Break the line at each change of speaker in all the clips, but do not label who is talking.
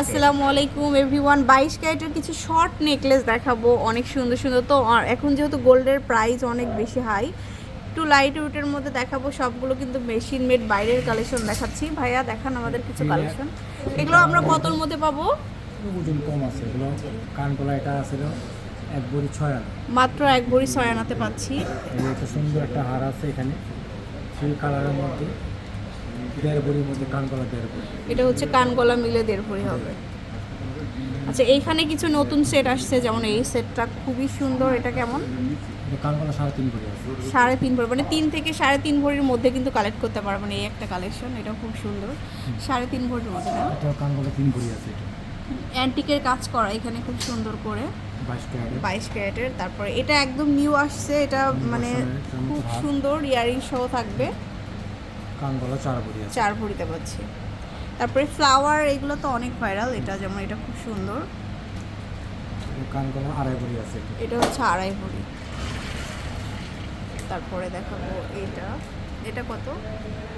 আসসালামু আলাইকুম এভরিওয়ান বাইশ ক্যারেটের কিছু শর্ট নেকলেস দেখাবো। অনেক সুন্দর সুন্দর। তো এখন যেহেতু গোল্ডের প্রাইস অনেক বেশি হাই একটু লাইট ওয়েটের মধ্যে দেখাবো। সবগুলো কিন্তু মেশিন মেড বাইরের কালেকশন দেখাচ্ছি। ভাইয়া দেখান আমাদের কিছু কালেকশন এগুলো আমরা কতর মধ্যে পাবো?
ওজন কম আছে। এগুলো কানকলা এটা আছিল এক বড়ি ছয় আনা।
মাত্র এক ভরি ছয় আনাতে পাচ্ছি।
সুন্দর একটা হার আছে এখানে। সেই কালারের মধ্যে। দেড় বড়ির মধ্যে কানকলা দেড় বড়ি
এটা হচ্ছে কানগলা মিলে দেড় ভরি হবে। আচ্ছা এইখানে কিছু নতুন সেট আসছে যেমন এই সেটটা খুবই সুন্দর। এটা কেমন?
এটা কানকলা সাড়ে তিন আছে।
সাড়ে তিন ভরি মানে তিন থেকে সাড়ে তিন ভরির মধ্যে কিন্তু কালেক্ট করতে পারবেন এই একটা কালেকশন এটা খুব সুন্দর। সাড়ে তিন ভরির মধ্যে না?
এটা কানকলা তিন বড়ি আছে
অ্যান্টিকের কাজ করা এখানে খুব সুন্দর করে।
বাইশ ক্যারেটের
তারপরে এটা একদম নিউ আসছে। এটা মানে খুব সুন্দর ইয়ারিং সহ থাকবে।
কানকলা চার বড়ি আছে।
চার ভরিতে পাচ্ছি। তারপরে ফ্লাওয়ার এগুলো তো অনেক ভাইরাল এটা যেমন এটা খুব সুন্দর।
এটা কানকলা আড়াই বড়ি আছে। এটা
হচ্ছে আড়াই ভরি তারপরে দেখাবো এটা। এটা কত?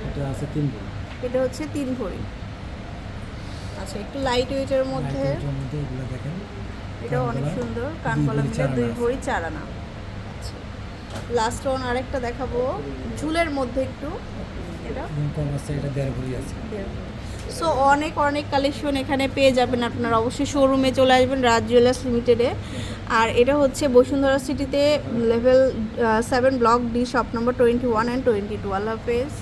এটা আছে তিন বড়ি
এটা হচ্ছে তিন ভরি আচ্ছা একটু লাইট ওয়েটের মধ্যে
এগুলো দেখেন।
এটা অনেক সুন্দর। কানকলা
ভরি
মিলে দুই ভরি চার আনা লাস্ট ওয়ান আরেকটা দেখাবো। ঝুলের মধ্যে একটু। এটা?
কম আছে এটা দেড় বড়ি আছে
সো অনেক অনেক কালেকশন এখানে পেয়ে যাবেন আপনারা। অবশ্যই শোরুমে চলে আসবেন রাজ জুয়েলার্স লিমিটেডে আর এটা হচ্ছে বসুন্ধরা সিটিতে level seven block D shop number twenty one and twenty two আল্লাহ হাফেজ।